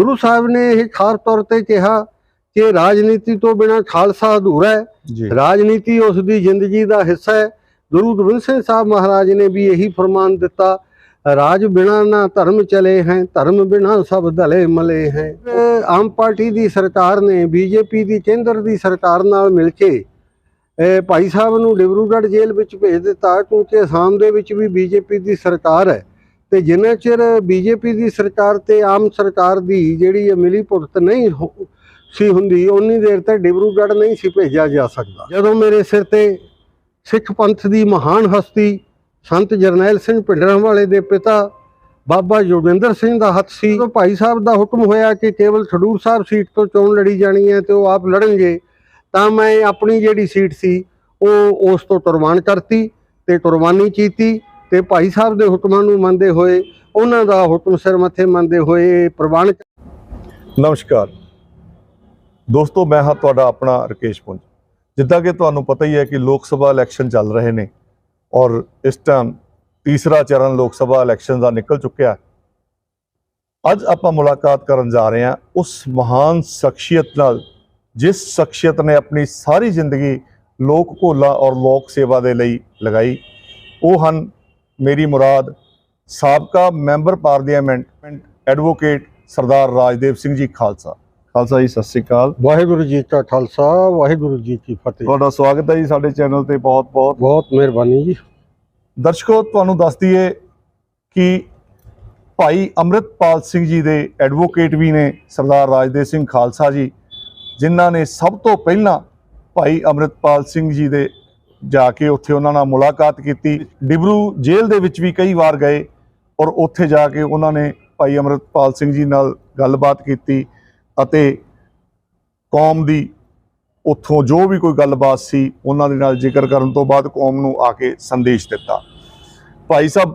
ਗੁਰੂ ਸਾਹਿਬ ਨੇ ਇਹ ਖਾਸ ਤੌਰ ਤੇ ਕਿਹਾ ਕਿ ਰਾਜਨੀਤੀ ਤੋਂ ਬਿਨਾਂ ਖਾਲਸਾ ਅਧੂਰਾ ਹੈ। ਰਾਜਨੀਤੀ ਉਸ ਦੀ ਜ਼ਿੰਦਗੀ ਦਾ ਹਿੱਸਾ ਹੈ। ਗੁਰੂ ਗੋਬਿੰਦ ਸਿੰਘ ਸਾਹਿਬ ਮਹਾਰਾਜ ਨੇ ਵੀ ਇਹੀ ਫਰਮਾਨ ਦਿੱਤਾ ਰਾਜ ਬਿਨਾ ਨਾ ਧਰਮ ਚਲੇ ਹੈ ਧਰਮ ਬਿਨਾ ਸਭ ਦਲੇ ਮਲੇ ਹੈ। ਆਮ ਪਾਰਟੀ ਦੀ ਸਰਕਾਰ ਨੇ ਬੀਜੇਪੀ ਦੀ ਕੇਂਦਰ ਦੀ ਸਰਕਾਰ ਨਾਲ ਮਿਲ ਕੇ ਭਾਈ ਸਾਹਿਬ ਨੂੰ ਡਿਬਰੂਗੜ੍ਹ ਜੇਲ੍ਹ ਵਿੱਚ ਭੇਜ ਦਿੱਤਾ ਕਿਉਂਕਿ ਅਸਾਮ ਦੇ ਵਿੱਚ ਵੀ ਬੀਜੇਪੀ ਦੀ ਸਰਕਾਰ ਹੈ। ਤੇ ਜਿੰਨਾ ਚਿਰ ਬੀਜੇਪੀ ਦੀ ਸਰਕਾਰ ਤੇ ਆਮ ਸਰਕਾਰ ਦੀ ਜਿਹੜੀ ਇਹ ਮਿਲੀ ਭੁਗਤ ਨਹੀਂ ਹੋ- ਸੀ ਹੁੰਦੀ ਉਨੀ ਦੇਰ ਤੱਕ ਡਿਬਰੂਗੜ੍ਹ ਨਹੀਂ ਸੀ ਭੇਜਿਆ ਜਾ ਸਕਦਾ। ਜਦੋਂ ਮੇਰੇ ਸਿਰ ਤੇ ਸਿੱਖ ਪੰਥ ਦੀ ਮਹਾਨ ਹਸਤੀ ਸੰਤ ਜਰਨੈਲ ਸਿੰਘ ਭਿੰਡਰਾਂਵਾਲੇ ਦੇ ਪਿਤਾ ਬਾਬਾ ਜੋਗਿੰਦਰ ਸਿੰਘ ਦਾ ਹੱਥ ਸੀ ਜਦੋਂ ਭਾਈ ਸਾਹਿਬ ਦਾ ਹੁਕਮ ਹੋਇਆ ਕਿ ਕੇਵਲ ਖਡੂਰ ਸਾਹਿਬ ਸੀਟ ਤੋਂ ਚੋਣ ਲੜੀ ਜਾਣੀ ਹੈ ਤੇ ਉਹ ਆਪ ਲੜਨਗੇ, ਤਾਂ ਮੈਂ ਆਪਣੀ ਜਿਹੜੀ ਸੀਟ ਸੀ, ਉਹ ਉਸ ਤੋਂ ਕੁਰਬਾਨ ਕਰਤੀ ਤੇ ਕੁਰਬਾਨੀ ਕੀਤੀ। ਤੇ ਭਾਈ ਸਾਹਿਬ ਦੇ ਹੁਕਮਾਂ ਨੂੰ ਮੰਨਦੇ ਹੋਏ, ਉਹਨਾਂ ਦਾ ਹੁਕਮ ਸਿਰ ਮੱਥੇ ਮੰਨਦੇ ਹੋਏ ਪ੍ਰਵਾਨ ਨਮਸਕਾਰ। ਦੋਸਤੋ, ਮੈਂ ਹਾਂ ਤੁਹਾਡਾ ਆਪਣਾ ਰਕੇਸ਼ ਪੁੰਜ। ਜਿੱਦਾਂ ਕਿ ਤੁਹਾਨੂੰ ਪਤਾ ਹੀ ਹੈ ਕਿ ਲੋਕ ਸਭਾ ਇਲੈਕਸ਼ਨ ਚੱਲ ਰਹੇ ਨੇ ਔਰ ਇਸ ਟਾਈਮ ਤੀਸਰਾ ਚਰਨ ਲੋਕ ਸਭਾ ਇਲੈਕਸ਼ਨ ਦਾ ਨਿਕਲ ਚੁੱਕਿਆ ਅੱਜ ਆਪਾਂ ਮੁਲਾਕਾਤ ਕਰਨ ਜਾ ਰਹੇ ਹਾਂ ਉਸ ਮਹਾਨ ਸ਼ਖਸੀਅਤ ਨਾਲ, ਜਿਸ ਸ਼ਖਸੀਅਤ ਨੇ ਆਪਣੀ ਸਾਰੀ ਜ਼ਿੰਦਗੀ ਲੋਕ ਭੋਲਾ ਔਰ ਲੋਕ ਸੇਵਾ ਦੇ ਲਈ ਲਗਾਈ। ਉਹ ਹਨ ਮੇਰੀ ਮੁਰਾਦ ਸਾਬਕਾ member parliament advocate Sardar Rajdev Singh ji Khalsa. Khalsa ਜੀ ਸਤਿ ਸ੍ਰੀ ਅਕਾਲ। ਵਾਹਿਗੁਰੂ ਜੀ ਕਾ ਖਾਲਸਾ ਵਾਹਿਗੁਰੂ ਜੀ ਕੀ ਫਤਿਹ। ਤੁਹਾਡਾ ਸਵਾਗਤ ਹੈ ਜੀ ਸਾਡੇ ਚੈਨਲ ਤੇ ਬਹੁਤ-ਬਹੁਤ ਬਹੁਤ ਮਿਹਰਬਾਨੀ ਜੀ। ਦਰਸ਼ਕੋ ਤੁਹਾਨੂੰ ਦੱਸ ਦਈਏ ਕਿ ਭਾਈ ਅੰਮ੍ਰਿਤਪਾਲ ਸਿੰਘ ਜੀ ਦੇ ਐਡਵੋਕੇਟ ਵੀ ਨੇ ਸਰਦਾਰ ਰਾਜਦੇਵ ਸਿੰਘ ਖਾਲਸਾ ਜੀ ਜਿਨ੍ਹਾਂ ਨੇ ਸਭ ਤੋਂ ਪਹਿਲਾਂ ਭਾਈ ਅੰਮ੍ਰਿਤਪਾਲ ਸਿੰਘ ਜੀ ਦੇ ਜਾ ਕੇ ਉੱਥੇ ਉਹਨਾਂ ਨਾਲ ਮੁਲਾਕਾਤ ਕੀਤੀ। ਡਿਬਰੂ ਜੇਲ੍ਹ ਦੇ ਵਿੱਚ ਵੀ ਕਈ ਵਾਰ ਗਏ ਔਰ ਉੱਥੇ ਜਾ ਕੇ ਉਹਨਾਂ ਨੇ ਭਾਈ ਅੰਮ੍ਰਿਤਪਾਲ ਸਿੰਘ ਜੀ ਨਾਲ ਗੱਲਬਾਤ ਕੀਤੀ ਅਤੇ ਕੌਮ ਦੀ ਉੱਥੋਂ ਜੋ ਵੀ ਕੋਈ ਗੱਲਬਾਤ ਸੀ ਉਹਨਾਂ ਦੇ ਨਾਲ ਜ਼ਿਕਰ ਕਰਨ ਤੋਂ ਬਾਅਦ ਕੌਮ ਨੂੰ ਆ ਕੇ ਸੰਦੇਸ਼ ਦਿੱਤਾ। ਭਾਈ ਸਾਹਿਬ,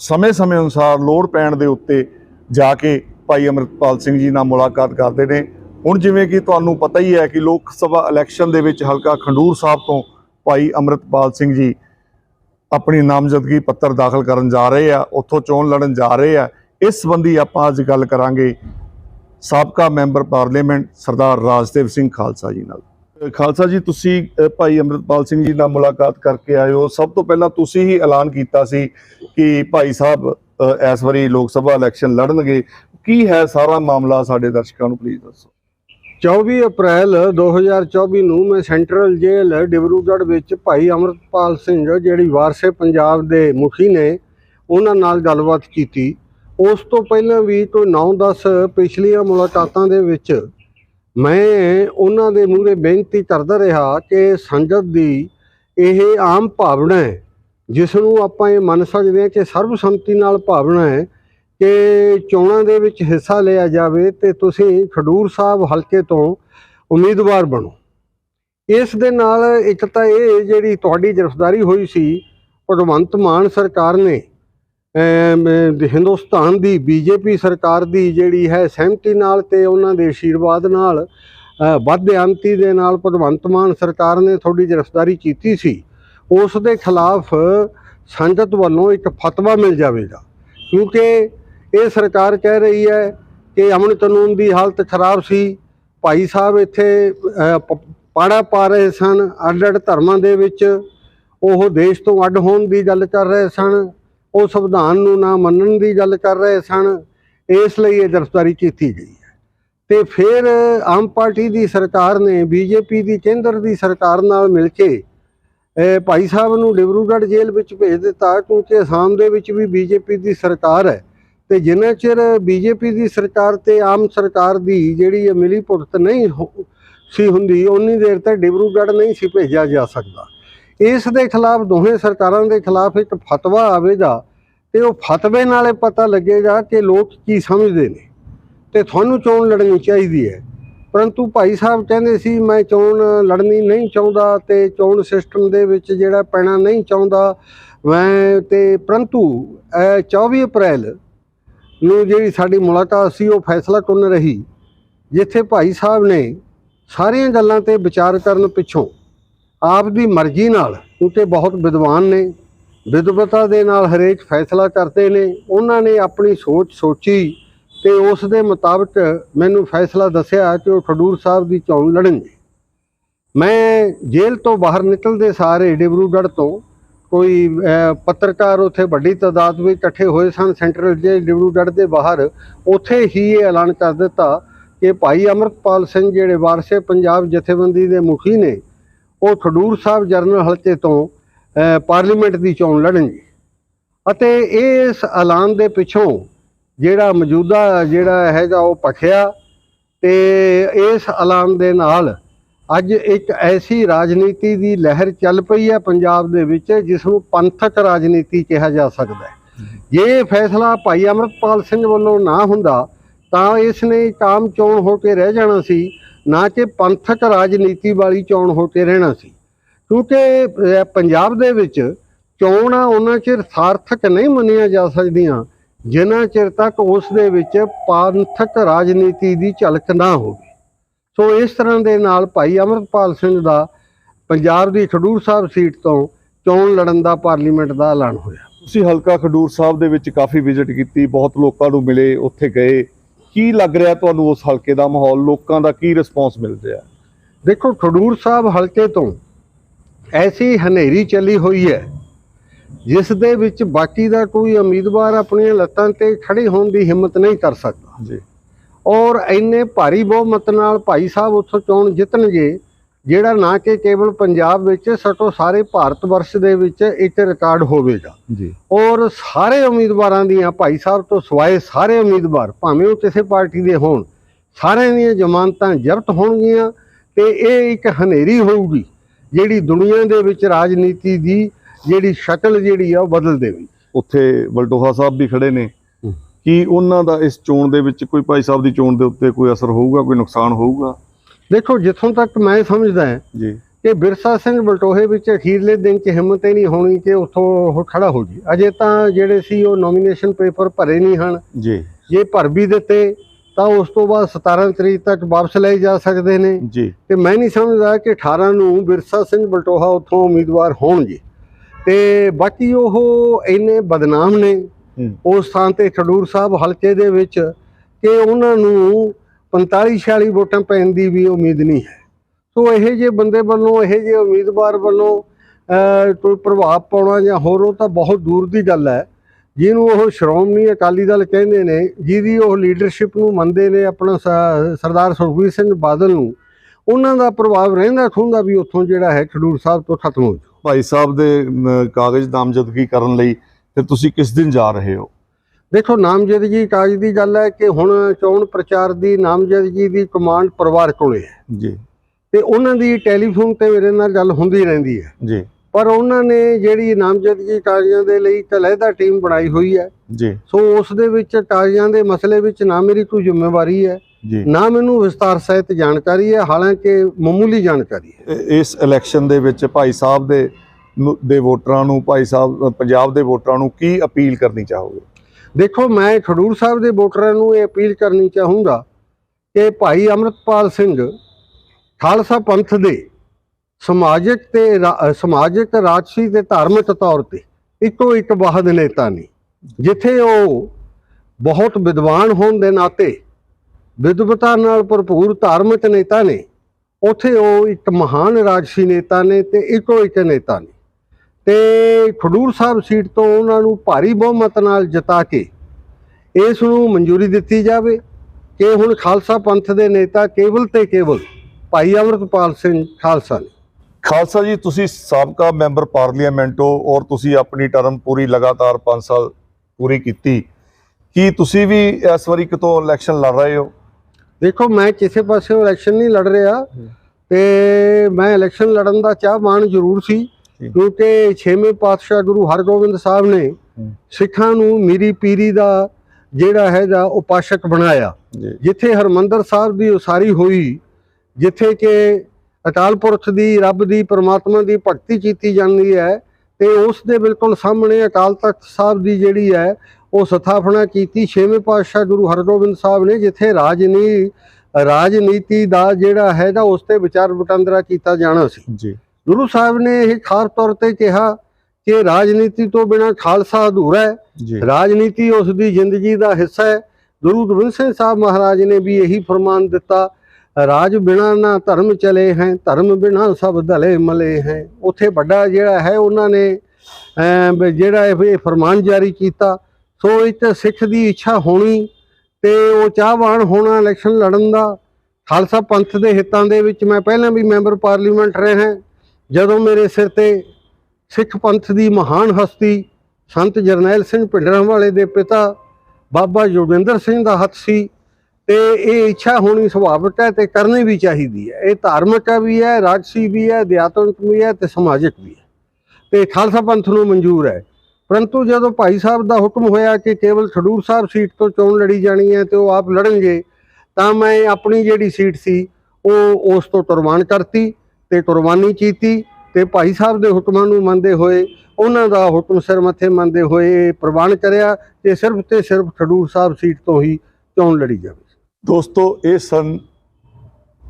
ਸਮੇਂ-ਸਮੇਂ ਅਨੁਸਾਰ ਲੋੜ ਪੈਣ ਦੇ ਉੱਤੇ ਜਾ ਕੇ ਭਾਈ ਅਮਰਿਤਪਾਲ ਸਿੰਘ ਜੀ ਨਾਲ ਮੁਲਾਕਾਤ ਕਰਦੇ ਨੇ। ਹੁਣ ਜਿਵੇਂ ਕਿ ਤੁਹਾਨੂੰ ਪਤਾ ਹੀ ਹੈ ਕਿ ਲੋਕ ਸਭਾ ਇਲੈਕਸ਼ਨ ਦੇ ਵਿੱਚ ਹਲਕਾ ਖੰਡੂਰ ਸਾਹਿਬ ਤੋਂ ਭਾਈ ਅਮਰਿਤਪਾਲ ਸਿੰਘ ਜੀ ਆਪਣੀ ਨਾਮਜ਼ਦਗੀ ਪੱਤਰ ਦਾਖਲ ਕਰਨ ਜਾ ਰਹੇ ਆ, ਉੱਥੋਂ ਚੋਣ ਲੜਨ ਜਾ ਰਹੇ ਆ। ਇਸ ਸੰਬੰਧੀ ਆਪਾਂ ਅੱਜ ਗੱਲ ਕਰਾਂਗੇ ਸਾਬਕਾ ਮੈਂਬਰ ਪਾਰਲੀਮੈਂਟ ਸਰਦਾਰ ਰਾਜਦੇਵ ਸਿੰਘ ਖਾਲਸਾ ਜੀ ਨਾਲ। ਖਾਲਸਾ ਜੀ, ਤੁਸੀਂ ਭਾਈ ਅੰਮ੍ਰਿਤਪਾਲ ਸਿੰਘ ਜੀ ਨਾਲ ਮੁਲਾਕਾਤ ਕਰਕੇ ਆਏ ਹੋ ਸਭ ਤੋਂ ਪਹਿਲਾਂ ਤੁਸੀਂ ਹੀ ਐਲਾਨ ਕੀਤਾ ਸੀ ਕਿ ਭਾਈ ਸਾਹਿਬ ਇਸ ਵਾਰੀ ਲੋਕ ਸਭਾ ਇਲੈਕਸ਼ਨ ਲੜਨਗੇ। ਕੀ ਹੈ ਸਾਰਾ ਮਾਮਲਾ ਸਾਡੇ ਦਰਸ਼ਕਾਂ ਨੂੰ ਪਲੀਜ਼ ਦੱਸੋ। 24 ਅਪ੍ਰੈਲ 2024 ਨੂੰ ਮੈਂ ਸੈਂਟਰਲ ਜੇਲ੍ਹ ਡਿਬਰੂਗੜ੍ਹ ਵਿੱਚ ਭਾਈ ਅਮਰਪਾਲ ਸਿੰਘ, ਜਿਹੜੀ ਵਾਰਸੇ ਪੰਜਾਬ ਦੇ ਮੁਖੀ ਨੇ, ਉਹਨਾਂ ਨਾਲ ਗੱਲਬਾਤ ਕੀਤੀ। ਉਸ ਤੋਂ ਪਹਿਲਾਂ ਵੀ ਕੋਈ 9-10 ਪਿਛਲੀਆਂ ਮੁਲਾਕਾਤਾਂ ਦੇ ਵਿੱਚ ਮੈਂ ਉਹਨਾਂ ਦੇ ਮੂਹਰੇ ਬੇਨਤੀ ਕਰਦਾ ਰਿਹਾ ਕਿ ਸੰਗਤ ਦੀ ਇਹ ਆਮ ਭਾਵਨਾ ਹੈ, ਜਿਸ ਨੂੰ ਆਪਾਂ ਇਹ ਮੰਨ ਸਕਦੇ ਹਾਂ ਕਿ ਸਰਬਸੰਮਤੀ ਨਾਲ ਭਾਵਨਾ ਹੈ ਕਿ ਚੋਣਾਂ ਦੇ ਵਿੱਚ ਹਿੱਸਾ ਲਿਆ ਜਾਵੇ ਤੇ ਤੁਸੀਂ ਖਡੂਰ ਸਾਹਿਬ ਹਲਕੇ ਤੋਂ ਉਮੀਦਵਾਰ ਬਣੋ। ਇਸ ਦੇ ਨਾਲ ਇੱਕ ਤਾਂ ਇਹ ਜਿਹੜੀ ਤੁਹਾਡੀ ਗ੍ਰਿਫਤਾਰੀ ਹੋਈ ਸੀ ਭਗਵੰਤ ਮਾਨ ਸਰਕਾਰ ਨੇ ਹਿੰਦੁਸਤਾਨ ਦੀ ਬੀਜੇਪੀ ਸਰਕਾਰ ਦੀ ਜਿਹੜੀ ਹੈ ਸਹਿਮਤੀ ਨਾਲ ਤੇ ਉਹਨਾਂ ਦੇ ਆਸ਼ੀਰਵਾਦ ਨਾਲ ਅ, ਵੱਧਯੰਤੀ ਦੇ ਨਾਲ ਭਗਵੰਤ ਮਾਨ ਸਰਕਾਰ ਨੇ ਤੁਹਾਡੀ ਗ੍ਰਿਫਤਾਰੀ ਕੀਤੀ ਸੀ। ਉਸ ਦੇ ਖਿਲਾਫ ਸੰਗਤ ਵੱਲੋਂ ਇੱਕ ਫਤਵਾ ਮਿਲ ਜਾਵੇਗਾ। ਕਿਉਂਕਿ ਇਹ ਸਰਕਾਰ ਕਹਿ ਰਹੀ ਹੈ ਕਿ ਅਮਨ ਕਾਨੂੰਨ ਦੀ ਹਾਲਤ ਖਰਾਬ ਸੀ। ਭਾਈ ਸਾਹਿਬ ਇੱਥੇ ਪਾੜਾ ਪਾ ਰਹੇ ਸਨ ਅੱਡ ਅੱਡ ਧਰਮਾਂ ਦੇ ਵਿੱਚ। ਉਹ ਦੇਸ਼ ਤੋਂ ਅੱਡ ਹੋਣ ਦੀ ਗੱਲ ਕਰ ਰਹੇ ਸਨ। ਉਹ ਸੰਵਿਧਾਨ ਨੂੰ ਨਾ ਮੰਨਣ ਦੀ ਗੱਲ ਕਰ ਰਹੇ ਸਨ। ਇਸ ਲਈ ਇਹ ਗ੍ਰਿਫਤਾਰੀ ਕੀਤੀ ਗਈ ਹੈ। ਤੇ ਫਿਰ ਆਮ ਪਾਰਟੀ ਦੀ ਸਰਕਾਰ ਨੇ, ਬੀਜੇਪੀ ਦੀ, ਕੇਂਦਰ ਦੀ ਸਰਕਾਰ ਨਾਲ ਮਿਲ ਕੇ ਭਾਈ ਸਾਹਿਬ ਨੂੰ ਡਿਬਰੂਗੜ੍ਹ ਜੇਲ੍ਹ ਵਿੱਚ ਭੇਜ ਦਿੱਤਾ। ਕਿਉਂਕਿ ਅਸਾਮ ਦੇ ਵਿੱਚ ਵੀ ਬੀਜੇਪੀ ਦੀ ਸਰਕਾਰ ਹੈ। ਤੇ ਜਿੰਨਾ ਚਿਰ ਬੀਜੇਪੀ ਦੀ ਸਰਕਾਰ ਤੇ ਆਮ ਸਰਕਾਰ ਦੀ ਜਿਹੜੀ ਇਹ ਮਿਲੀ ਭੁਗਤ ਨਹੀਂ ਹੋ- ਸੀ ਹੁੰਦੀ ਉਨੀ ਦੇਰ ਤੱਕ ਡਿਬਰੂਗੜ੍ਹ ਨਹੀਂ ਸੀ ਭੇਜਿਆ ਜਾ ਸਕਦਾ। ਇਸ ਦੇ ਖਿਲਾਫ, ਦੋਹੇ ਸਰਕਾਰਾਂ ਦੇ ਖਿਲਾਫ ਇੱਕ ਫਤਵਾ ਆਵੇਗਾ ਤੇ ਉਹ ਫਤਵੇ ਨਾਲੇ ਪਤਾ ਲੱਗੇਗਾ ਕਿ ਲੋਕ ਕੀ ਸਮਝਦੇ ਨੇ ਤੇ ਤੁਹਾਨੂੰ ਚੋਣ ਲੜਨੀ ਚਾਹੀਦੀ ਹੈ। ਪਰੰਤੂ ਭਾਈ ਸਾਹਿਬ ਕਹਿੰਦੇ ਸੀ, ਮੈਂ ਚੋਣ ਲੜਨੀ ਨਹੀਂ ਚਾਹੁੰਦਾ ਤੇ ਚੋਣ ਸਿਸਟਮ ਦੇ ਵਿੱਚ ਜਿਹੜਾ ਪੈਣਾ ਨਹੀਂ ਚਾਹੁੰਦਾ, ਮੈਂ ਤੇ ਪਰੰਤੂ ਅਹ 24 ਅਪ੍ਰੈਲ ਨੂੰ ਜਿਹੜੀ ਸਾਡੀ ਮੁਲਾਕਾਤ ਸੀ, ਉਹ ਫੈਸਲਾ ਕੁੰਨ ਰਹੀ। ਜਿੱਥੇ ਭਾਈ ਸਾਹਿਬ ਨੇ ਸਾਰੀਆਂ ਗੱਲਾਂ ਤੇ ਵਿਚਾਰ ਕਰਨ ਪਿੱਛੋਂ ਆਪ ਦੀ ਮਰਜ਼ੀ ਨਾਲ, ਕਿਉਂਕਿ ਬਹੁਤ ਵਿਦਵਾਨ ਨੇ, ਵਿਦਵਤਾ ਦੇ ਨਾਲ ਹਰੇਕ ਫੈਸਲਾ ਕਰਦੇ ਨੇ, ਉਹਨਾਂ ਨੇ ਆਪਣੀ ਸੋਚ ਸੋਚੀ ਤੇ ਉਸ ਦੇ ਮੁਤਾਬਕ ਮੈਨੂੰ ਫੈਸਲਾ ਦੱਸਿਆ ਕਿ ਉਹ ਖਡੂਰ ਸਾਹਿਬ ਦੀ ਚੋਣ ਲੜਨਗੇ। ਮੈਂ ਜੇਲ੍ਹ ਤੋਂ ਬਾਹਰ ਨਿਕਲਦੇ ਸਾਰੇ ਡਿਬਰੂਗੜ੍ਹ ਤੋਂ ਕੋਈ ਪੱਤਰਕਾਰ ਉੱਥੇ ਵੱਡੀ ਤਾਦਾਦ ਵਿੱਚ ਇਕੱਠੇ ਹੋਏ ਸਨ, ਸੈਂਟਰਲ ਜੇਲ੍ਹ ਡਿਬਰੂਗੜ੍ਹ ਦੇ ਬਾਹਰ। ਉੱਥੇ ਹੀ ਇਹ ਐਲਾਨ ਕਰ ਦਿੱਤਾ ਕਿ ਭਾਈ ਅਮਰਪਾਲ ਸਿੰਘ ਜਿਹੜੇ ਵਾਰਸੇ ਪੰਜਾਬ ਜਥੇਬੰਦੀ ਦੇ ਮੁਖੀ ਨੇ, ਉਹ ਖਡੂਰ ਸਾਹਿਬ ਜਰਨਲ ਹਲਕੇ ਤੋਂ ਪਾਰਲੀਮੈਂਟ ਦੀ ਚੋਣ ਲੜਨਗੇ। ਅਤੇ ਇਸ ਐਲਾਨ ਦੇ ਪਿੱਛੋਂ ਜਿਹੜਾ ਮੌਜੂਦਾ ਜਿਹੜਾ ਹੈਗਾ ਉਹ ਪਖਿਆ ਤੇ ਇਸ ਐਲਾਨ ਦੇ ਨਾਲ ਅੱਜ ਇੱਕ ਐਸੀ ਰਾਜਨੀਤੀ ਦੀ ਲਹਿਰ ਚੱਲ ਪਈ ਹੈ ਪੰਜਾਬ ਦੇ ਵਿੱਚ ਜਿਸ ਨੂੰ ਪੰਥਕ ਰਾਜਨੀਤੀ ਕਿਹਾ ਜਾ ਸਕਦਾ ਹੈ। ਜੇ ਫੈਸਲਾ ਭਾਈ ਅਮਰਪਾਲ ਸਿੰਘ ਵੱਲੋਂ ਨਾ ਹੁੰਦਾ, ਤਾਂ ਇਸ ਨੇ ਇੱਕ ਆਮ ਚੋਣ ਹੋ ਕੇ ਰਹਿ ਜਾਣਾ ਸੀ, ਨਾ ਕਿ ਪੰਥਕ ਰਾਜਨੀਤੀ ਵਾਲੀ ਚੋਣ ਹੋ ਕੇ ਰਹਿਣਾ ਸੀ। ਕਿਉਂਕਿ ਪੰਜਾਬ ਦੇ ਵਿੱਚ ਚੋਣਾਂ ਉਹਨਾਂ ਚਿਰ ਸਾਰਥਕ ਨਹੀਂ ਮੰਨੀਆਂ ਜਾ ਸਕਦੀਆਂ ਜਿਨ੍ਹਾਂ ਚਿਰ ਤੱਕ ਉਸ ਦੇ ਵਿੱਚ ਪੰਥਕ ਰਾਜਨੀਤੀ ਦੀ ਝਲਕ ਨਾ ਹੋਵੇ। ਸੋ ਇਸ ਤਰ੍ਹਾਂ ਦੇ ਨਾਲ ਭਾਈ ਅਮਰਪਾਲ ਸਿੰਘ ਦਾ ਪੰਜਾਬ ਦੀ ਖਡੂਰ ਸਾਹਿਬ ਸੀਟ ਤੋਂ ਚੋਣ ਲੜਨ ਦਾ ਪਾਰਲੀਮੈਂਟ ਦਾ ਐਲਾਨ ਹੋਇਆ। ਤੁਸੀਂ ਹਲਕਾ ਖਡੂਰ ਸਾਹਿਬ ਦੇ ਵਿੱਚ ਕਾਫੀ ਵਿਜ਼ਿਟ ਕੀਤੀ ਬਹੁਤ ਲੋਕਾਂ ਨੂੰ ਮਿਲੇ ਉੱਥੇ ਗਏ। ਕੀ ਲੱਗ ਰਿਹਾ ਤੁਹਾਨੂੰ ਉਸ ਹਲਕੇ ਦਾ ਮਾਹੌਲ? ਲੋਕਾਂ ਦਾ ਕੀ ਰਿਸਪੌਂਸ ਮਿਲ ਰਿਹਾ? ਦੇਖੋ ਖਡੂਰ ਸਾਹਿਬ ਹਲਕੇ ਤੋਂ ਐਸੀ ਹਨੇਰੀ ਚੱਲੀ ਹੋਈ ਹੈ ਜਿਸ ਦੇ ਵਿੱਚ ਬਾਕੀ ਦਾ ਕੋਈ ਉਮੀਦਵਾਰ ਆਪਣੀਆਂ ਲੱਤਾਂ ਤੇ ਖੜੇ ਹੋਣ ਦੀ ਹਿੰਮਤ ਨਹੀਂ ਕਰ ਸਕਦਾ। ਜੀ। ਔਰ ਇੰਨੇ ਭਾਰੀ ਬਹੁਮਤ ਨਾਲ ਭਾਈ ਸਾਹਿਬ ਉੱਥੋਂ ਚੋਣ ਜਿੱਤਣਗੇ ਜਿਹੜਾ ਨਾ ਕਿ ਕੇਵਲ ਪੰਜਾਬ ਵਿੱਚ ਸਗੋਂ ਸਾਰੇ ਭਾਰਤ ਵਰਸ਼ ਦੇ ਵਿੱਚ ਇੱਕ ਰਿਕਾਰਡ ਹੋਵੇਗਾ। ਜੀ। ਔਰ ਸਾਰੇ ਉਮੀਦਵਾਰਾਂ ਦੀਆਂ ਭਾਈ ਸਾਹਿਬ ਤੋਂ ਸਿਵਾਏ ਸਾਰੇ ਉਮੀਦਵਾਰ ਭਾਵੇਂ ਉਹ ਕਿਸੇ ਪਾਰਟੀ ਦੇ ਹੋਣ ਸਾਰਿਆਂ ਦੀਆਂ ਜ਼ਮਾਨਤਾਂ ਜ਼ਬਤ ਹੋਣਗੀਆਂ ਤੇ ਇਹ ਇੱਕ ਹਨੇਰੀ ਹੋਊਗੀ ਜਿਹੜੀ ਦੁਨੀਆ ਦੇ ਵਿੱਚ ਰਾਜਨੀਤੀ ਦੀ ਜਿਹੜੀ ਸ਼ਕਲ ਜਿਹੜੀ ਆ ਉਹ ਬਦਲ ਦੇਵੇਗੀ। ਉੱਥੇ ਬਲਟੋਹਾ ਸਾਹਿਬ ਵੀ ਖੜੇ ਨੇ। ਕੀ ਉਹਨਾਂ ਦਾ ਇਸ ਚੋਣ ਦੇ ਵਿੱਚ ਕੋਈ ਭਾਈ ਸਾਹਿਬ ਦੀ ਚੋਣ ਦੇ ਉੱਤੇ ਕੋਈ ਅਸਰ ਹੋਊਗਾ ਕੋਈ ਨੁਕਸਾਨ ਹੋਊਗਾ? ਦੇਖੋ ਜਿੱਥੋਂ ਤੱਕ ਮੈਂ ਸਮਝਦਾ ਹਾਂ ਜੀ। ਕਿ ਬਿਰਸਾ ਸਿੰਘ ਬਲਟੋਹੇ ਵਿੱਚ ਅਖੀਰਲੇ ਦਿਨ 'ਚ ਹਿੰਮਤ ਹੀ ਨਹੀਂ ਹੋਣੀ ਕਿ ਉੱਥੋਂ ਉਹ ਖੜਾ ਹੋ ਜੀ ਅਜੇ ਤਾਂ ਜਿਹੜੇ ਸੀ ਉਹ ਨੋਮੀਨੇਸ਼ਨ ਪੇਪਰ ਭਰੇ ਨਹੀਂ ਹਨ। ਜੀ। ਜੇ ਭਰ ਵੀ ਦਿੱਤੇ ਤਾਂ ਉਸ ਤੋਂ ਬਾਅਦ 17 ਤਰੀਕ ਤੱਕ ਵਾਪਸ ਲਏ ਜਾ ਸਕਦੇ ਨੇ। ਜੀ। ਤੇ ਮੈਂ ਨਹੀਂ ਸਮਝਦਾ ਕਿ 18 ਨੂੰ ਬਿਰਸਾ ਸਿੰਘ ਬਲਟੋਹਾ ਉੱਥੋਂ ਉਮੀਦਵਾਰ ਹੋਣਗੇ। ਤੇ ਬਾਕੀ ਉਹ ਇੰਨੇ ਬਦਨਾਮ ਨੇ। ਉਸ ਥਾਂ ਤੇ ਖਡੂਰ ਸਾਹਿਬ ਹਲਕੇ ਦੇ ਵਿੱਚ ਕਿ ਉਹਨਾਂ ਨੂੰ 45 46 ਵੋਟਾਂ ਪੈਣ ਦੀ ਵੀ ਉਮੀਦ ਨਹੀਂ ਹੈ। ਸੋ ਇਹੋ ਜਿਹੇ ਬੰਦੇ ਵੱਲੋਂ ਇਹੋ ਜਿਹੇ ਉਮੀਦਵਾਰ ਵੱਲੋਂ ਕੋਈ ਪ੍ਰਭਾਵ ਪਾਉਣਾ ਜਾਂ ਹੋਰ ਉਹ ਤਾਂ ਬਹੁਤ ਦੂਰ ਦੀ ਗੱਲ ਹੈ। ਜਿਹਨੂੰ ਉਹ ਸ਼੍ਰੋਮਣੀ ਅਕਾਲੀ ਦਲ ਕਹਿੰਦੇ ਨੇ ਜਿਹਦੀ ਉਹ ਲੀਡਰਸ਼ਿਪ ਨੂੰ ਮੰਨਦੇ ਨੇ ਆਪਣਾ ਸਰਦਾਰ ਸੁਖਬੀਰ ਸਿੰਘ ਬਾਦਲ ਨੂੰ ਉਹਨਾਂ ਦਾ ਪ੍ਰਭਾਵ ਰਹਿੰਦਾ ਖੁੰਦਾ ਵੀ ਉੱਥੋਂ ਜਿਹੜਾ ਹੈ ਖਡੂਰ ਸਾਹਿਬ ਤੋਂ ਖਤਮ ਹੋ ਜਾਊ। ਭਾਈ ਸਾਹਿਬ ਦੇ ਕਾਗਜ਼ ਨਾਮਜ਼ਦਗੀ ਕਰਨ ਲਈ ਤੇ ਤੁਸੀਂ ਕਿਸ ਦਿਨ ਜਾ ਰਹੇ ਹੋ? ਦੇਖੋ ਨਾਮਜ਼ਦਗੀ ਕਾਗਜ਼ ਦੀ ਗੱਲ ਹੈ ਕਿ ਹੁਣ ਚੋਣ ਪ੍ਰਚਾਰ ਦੀ ਨਾਮਜ਼ਦਗੀ ਦੀ ਕਮਾਂਡ ਪਰਿਵਾਰ ਕੋਲੇ ਹੈ। ਜੀ। ਤੇ ਉਹਨਾਂ ਦੀ ਟੈਲੀਫੋਨ ਤੇ ਮੇਰੇ ਨਾਲ ਗੱਲ ਹੁੰਦੀ ਰਹਿੰਦੀ ਹੈ। ਜੀ। ਪਰ ਉਹਨਾਂ ਨੇ ਜਿਹੜੀ ਨਾਮਜ਼ਦਗੀ ਕਾਗਜ਼ਾਂ ਦੇ ਲਈ ਅਲੱਗਾ ਟੀਮ ਬਣਾਈ ਹੋਈ ਹੈ ਜੀ। ਸੋ ਉਸ ਦੇ ਵਿੱਚ ਕਾਗਜ਼ਾਂ ਦੇ ਮਸਲੇ ਵਿੱਚ ਨਾ ਮੇਰੀ ਕੋਈ ਜ਼ਿੰਮੇਵਾਰੀ ਹੈ ਨਾ ਮੈਨੂੰ ਵਿਸਤਾਰ ਸਹਿਤ ਜਾਣਕਾਰੀ ਹੈ ਹਾਲਾਂਕਿ ਮਾਮੂਲੀ ਜਾਣਕਾਰੀ ਹੈ। ਇਸ ਇਲੈਕਸ਼ਨ ਦੇ ਵਿੱਚ ਭਾਈ ਸਾਹਿਬ ਦੇ ਦੇ ਵੋਟਰਾਂ ਨੂੰ, ਭਾਈ ਸਾਹਿਬ ਪੰਜਾਬ ਦੇ ਵੋਟਰਾਂ ਨੂੰ ਕੀ ਅਪੀਲ ਕਰਨੀ ਚਾਹੋਗੇ? ਦੇਖੋ, ਮੈਂ ਖਡੂਰ ਸਾਹਿਬ ਦੇ ਵੋਟਰਾਂ ਨੂੰ ਇਹ ਅਪੀਲ ਕਰਨੀ ਚਾਹੂੰਗਾ ਕਿ ਭਾਈ ਅਮਰਤਪਾਲ ਸਿੰਘ ਖਾਲਸਾ ਪੰਥ ਦੇ ਸਮਾਜਿਕ ਤੇ ਰਾ- ਸਮਾਜਿਕ, ਰਾਜਸੀ ਤੇ ਧਾਰਮਿਕ ਤੌਰ ਤੇ ਇੱਕੋ ਇੱਕ ਵਾਹਦ ਨੇਤਾ ਨੇ, ਜਿੱਥੇ ਉਹ ਬਹੁਤ ਵਿਦਵਾਨ ਹੋਣ ਦੇ ਨਾਤੇ ਵਿਦਵਤਾ ਨਾਲ ਭਰਪੂਰ ਧਾਰਮਿਕ ਨੇਤਾ ਨੇ, ਉੱਥੇ ਉਹ ਇੱਕ ਮਹਾਨ ਰਾਜਸੀ ਨੇਤਾ ਨੇ ਤੇ ਇੱਕੋ ਇੱਕ ਨੇਤਾ ਨੇ। ਤੇ ਖਡੂਰ ਸਾਹਿਬ ਸੀਟ ਤੋਂ ਉਹਨਾਂ ਨੂੰ ਭਾਰੀ ਬਹੁਮਤ ਨਾਲ ਜਿਤਾ ਕੇ ਇਸ ਨੂੰ ਮਨਜ਼ੂਰੀ ਦਿੱਤੀ ਜਾਵੇ ਕਿ ਹੁਣ ਖਾਲਸਾ ਪੰਥ ਦੇ ਨੇਤਾ ਕੇਵਲ ਤੇ ਕੇਵਲ ਭਾਈ ਅਮਰਤਪਾਲ ਸਿੰਘ ਖਾਲਸਾ ਨੇ ਖਾਲਸਾ ਜੀ ਤੁਸੀਂ ਸਾਬਕਾ ਮੈਂਬਰ ਪਾਰਲੀਮੈਂਟ ਹੋ ਔਰ ਤੁਸੀਂ ਆਪਣੀ ਟਰਮ ਪੂਰੀ ਲਗਾਤਾਰ 5 ਸਾਲ ਪੂਰੀ ਕੀਤੀ ਕੀ ਤੁਸੀਂ ਵੀ ਇਸ ਵਾਰੀ ਕਿਤੋਂ ਇਲੈਕਸ਼ਨ ਲੜ ਰਹੇ ਹੋ ਦੇਖੋ ਮੈਂ ਕਿਸੇ ਪਾਸੇ ਇਲੈਕਸ਼ਨ ਨਹੀਂ ਲੜ ਰਿਹਾ। ਤੇ ਮੈਂ ਇਲੈਕਸ਼ਨ ਲੜਨ ਦਾ ਚਾਹਵਾਨ ਜ਼ਰੂਰ ਸੀ। ਕਿਉਂਕਿ ਛੇਵੇਂ ਪਾਤਸ਼ਾਹ ਗੁਰੂ ਹਰਗੋਬਿੰਦ ਸਾਹਿਬ ਨੇ। ਸਿੱਖਾਂ ਨੂੰ ਮੀਰੀ ਪੀਰੀ ਦਾ ਜਿਹੜਾ ਹੈਗਾ ਉਪਾਸ਼ਕ ਬਣਾਇਆ। ਜਿੱਥੇ ਹਰਮੰਦਰ ਸਾਹਿਬ ਦੀ ਉਸਾਰੀ ਹੋਈ ਜਿੱਥੇ ਕਿ ਅਕਾਲ ਪੁਰਖ ਦੀ ਰੱਬ ਦੀ ਪਰਮਾਤਮਾ ਦੀ ਭਗਤੀ ਕੀਤੀ ਜਾਂਦੀ ਹੈ ਤੇ ਉਸ ਦੇ ਬਿਲਕੁਲ ਸਾਹਮਣੇ ਅਕਾਲ ਤਖਤ ਸਾਹਿਬ ਦੀ ਜਿਹੜੀ ਹੈ ਉਹ ਸਥਾਪਨਾ ਕੀਤੀ ਛੇਵੇਂ ਪਾਤਸ਼ਾਹ ਗੁਰੂ ਹਰਗੋਬਿੰਦ ਸਾਹਿਬ ਨੇ ਜਿੱਥੇ ਰਾਜਨੀ ਰਾਜਨੀਤੀ ਦਾ ਜਿਹੜਾ ਹੈਗਾ ਉਸ ਤੇ ਵਿਚਾਰ ਵਟਾਂਦਰਾ ਕੀਤਾ ਜਾਣਾ ਸੀ। ਜੀ। ਗੁਰੂ ਸਾਹਿਬ ਨੇ ਇਹ ਖਾਸ ਤੌਰ ਤੇ ਕਿਹਾ ਕਿ ਰਾਜਨੀਤੀ ਤੋਂ ਬਿਨਾਂ ਖਾਲਸਾ ਅਧੂਰਾ ਹੈ। ਰਾਜਨੀਤੀ ਉਸ ਦੀ ਜ਼ਿੰਦਗੀ ਦਾ ਹਿੱਸਾ ਹੈ। ਗੁਰੂ ਗੋਬਿੰਦ ਸਿੰਘ ਸਾਹਿਬ ਮਹਾਰਾਜ ਨੇ ਵੀ ਇਹੀ ਫਰਮਾਨ ਦਿੱਤਾ ਰਾਜ ਬਿਨਾ ਨਾ ਧਰਮ ਚਲੇ ਹੈ ਧਰਮ ਬਿਨਾ ਸਭ ਦਲੇ ਮਲੇ ਹੈ। ਉੱਥੇ ਵੱਡਾ ਜਿਹੜਾ ਹੈ ਉਹਨਾਂ ਨੇ ਜਿਹੜਾ ਇਹ ਫਰਮਾਨ ਜਾਰੀ ਕੀਤਾ ਸੋ ਇਹ ਤੇ ਸਿੱਖ ਦੀ ਇੱਛਾ ਹੋਣੀ ਤੇ ਉਹ ਚਾਹਵਾਨ ਹੋਣਾ ਇਲੈਕਸ਼ਨ ਲੜਨ ਦਾ। ਖਾਲਸਾ ਪੰਥ ਦੇ ਹਿੱਤਾਂ ਦੇ ਵਿੱਚ ਮੈਂ ਪਹਿਲਾਂ ਵੀ ਮੈਂਬਰ ਪਾਰਲੀਮੈਂਟ ਰਿਹਾ ਜਦੋਂ ਮੇਰੇ ਸਿਰ ਤੇ ਸਿੱਖ ਪੰਥ ਦੀ ਮਹਾਨ ਹਸਤੀ ਸੰਤ ਜਰਨੈਲ ਸਿੰਘ ਭਿੰਡਰਾਂ ਵਾਲੇ ਦੇ ਪਿਤਾ ਬਾਬਾ ਜੋਗਿੰਦਰ ਸਿੰਘ ਦਾ ਹੱਥ ਸੀ ਤੇ ਇਹ ਇੱਛਾ ਹੋਣੀ ਸੁਭਾਵਿਕ ਹੈ ਤੇ ਕਰਨੀ ਵੀ ਚਾਹੀਦੀ ਹੈ। ਇਹ ਧਾਰਮਿਕ ਵੀ ਹੈ, ਰਾਜਸੀ ਵੀ ਹੈ, ਅਧਿਆਤਮਿਕ ਵੀ ਹੈ ਤੇ ਸਮਾਜਿਕ ਵੀ ਹੈ। ਤੇ ਖਾਲਸਾ ਪੰਥ ਨੂੰ ਮਨਜ਼ੂਰ ਹੈ। ਪਰੰਤੂ ਜਦੋਂ ਭਾਈ ਸਾਹਿਬ ਦਾ ਹੁਕਮ ਹੋਇਆ ਕਿ ਕੇਵਲ ਖਡੂਰ ਸਾਹਿਬ ਸੀਟ ਤੋਂ ਚੋਣ ਲੜੀ ਜਾਣੀ ਹੈ ਤੇ ਉਹ ਆਪ ਲੜਨਗੇ, ਤਾਂ ਮੈਂ ਆਪਣੀ ਜਿਹੜੀ ਸੀਟ ਸੀ, ਉਹ ਉਸ ਤੋਂ ਕੁਰਬਾਨ ਕਰਤੀ। ਤੇ ਕੁਰਬਾਨੀ ਕੀਤੀ ਤੇ ਭਾਈ ਸਾਹਿਬ ਦੇ ਹੁਕਮਾਂ ਨੂੰ ਮੰਨਦੇ ਹੋਏ, ਉਹਨਾਂ ਦਾ ਹੁਕਮ ਸਿਰ ਮੱਥੇ ਮੰਨਦੇ ਹੋਏ ਪ੍ਰਵਾਨ ਕਰਿਆ ਕਿ ਸਿਰਫ ਤੇ ਸਿਰਫ ਖਡੂਰ ਸਾਹਿਬ ਸੀਟ ਤੋਂ ਹੀ ਚੋਣ ਲੜੀ ਜਾਵੇ। ਦੋਸਤੋ, ਇਹ ਸਨ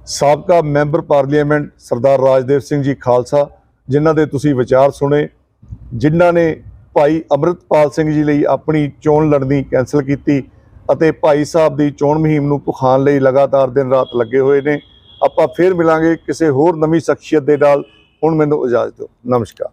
ਸਾਬਕਾ ਮੈਂਬਰ ਪਾਰਲੀਮੈਂਟ ਸਰਦਾਰ ਰਾਜਦੇਵ ਸਿੰਘ ਜੀ ਖਾਲਸਾ, ਜਿਨ੍ਹਾਂ ਦੇ ਤੁਸੀਂ ਵਿਚਾਰ ਸੁਣੇ, ਜਿਨ੍ਹਾਂ ਨੇ ਭਾਈ ਅਮਰਿਤਪਾਲ ਸਿੰਘ ਜੀ ਲਈ ਆਪਣੀ ਚੋਣ ਲੜਨੀ ਕੈਨਸਲ ਕੀਤੀ ਅਤੇ ਭਾਈ ਸਾਹਿਬ ਦੀ ਚੋਣ ਮੁਹਿੰਮ ਨੂੰ ਪੁਖਾਣ ਲਈ ਲਗਾਤਾਰ ਦਿਨ ਰਾਤ ਲੱਗੇ ਹੋਏ ਨੇ। ਆਪਾਂ ਫੇਰ ਮਿਲਾਂਗੇ ਕਿਸੇ ਹੋਰ ਨਵੀਂ ਸ਼ਖਸੀਅਤ ਦੇ ਨਾਲ। ਹੁਣ ਮੈਨੂੰ ਇਜਾਜ਼ਤ ਦਿਓ। ਨਮਸਕਾਰ।